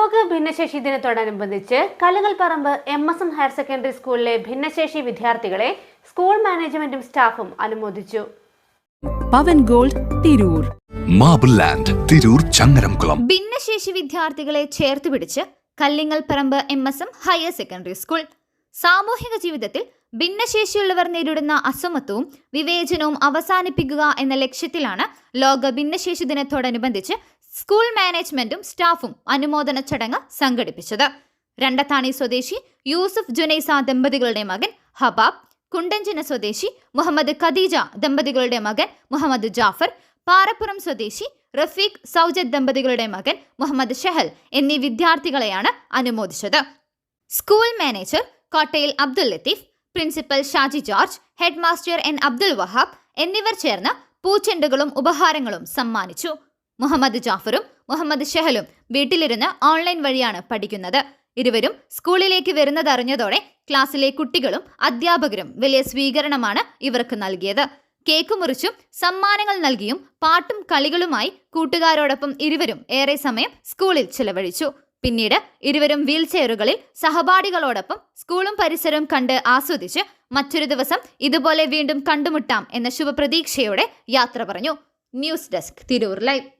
ലോക ഭിന്നശേഷി ദിനത്തോടനുബന്ധിച്ച് കലകൽപ്പറമ്പ് M S M higher secondary സ്കൂളിലെ ഭിന്നശേഷി വിദ്യാർത്ഥികളെ സ്കൂൾ മാനേജ്മെന്റും സ്റ്റാഫും അനുമോദിച്ചു. Pavan gold Tirur. Marble land Tirur Changaramkulam. ഭിന്നശേഷി വിദ്യാർത്ഥികളെ ചേർത്ത് പിടിച്ച് Kallingal Paramba M S M higher secondary school സാമൂഹിക ജീവിതത്തിൽ ഭിന്നശേഷിയുള്ളവർ നേരിടുന്ന അസമത്വവും വിവേചനവും അവസാനിപ്പിക്കുക എന്ന ലക്ഷ്യത്തിലാണ് ലോക ഭിന്നശേഷി ദിനത്തോടനുബന്ധിച്ച് സ്കൂൾ മാനേജ്മെന്റും സ്റ്റാഫും അനുമോദന ചടങ്ങ് സംഘടിപ്പിച്ചത്. രണ്ടത്താണി സ്വദേശി യൂസുഫ് ജുനൈസ ദമ്പതികളുടെ മകൻ ഹബാബ് കുണ്ടഞ്ചിന സ്വദേശി മുഹമ്മദ് ഖദീജ ദമ്പതികളുടെ മകൻ മുഹമ്മദ് ജാഫർ പാറപ്പുറം സ്വദേശി റഫീഖ് സൗജദ് ദമ്പതികളുടെ മകൻ മുഹമ്മദ് ഷെഹൽ എന്നീ വിദ്യാർത്ഥികളെയാണ് അനുമോദിച്ചത്. School manager Kottayil Abdul Latheef principal Shaji George head master N Abdul Wahab എന്നിവർ ചേർന്ന് പൂച്ചെണ്ടുകളും ഉപഹാരങ്ങളും സമ്മാനിച്ചു. മുഹമ്മദ് ജാഫറും മുഹമ്മദ് ഷെഹലും വീട്ടിലിരുന്ന് ഓൺലൈൻ വഴിയാണ് പഠിക്കുന്നത്. ഇരുവരും സ്കൂളിലേക്ക് വരുന്നതറിഞ്ഞതോടെ ക്ലാസ്സിലെ കുട്ടികളും അധ്യാപകരും വലിയ സ്വീകരണമാണ് ഇവർക്ക് നൽകിയത്. കേക്ക് മുറിച്ചും സമ്മാനങ്ങൾ നൽകിയും പാട്ടും കളികളുമായി കൂട്ടുകാരോടൊപ്പം ഇരുവരും ഏറെ സമയം സ്കൂളിൽ ചിലവഴിച്ചു. പിന്നീട് ഇരുവരും വീൽ ചെയറുകളിൽ സഹപാഠികളോടൊപ്പം സ്കൂളും പരിസരവും കണ്ട് ആസ്വദിച്ച് മറ്റൊരു ദിവസം ഇതുപോലെ വീണ്ടും കണ്ടുമുട്ടാം എന്ന ശുഭപ്രതീക്ഷയോടെ യാത്ര പറഞ്ഞു. News desk Tirur live.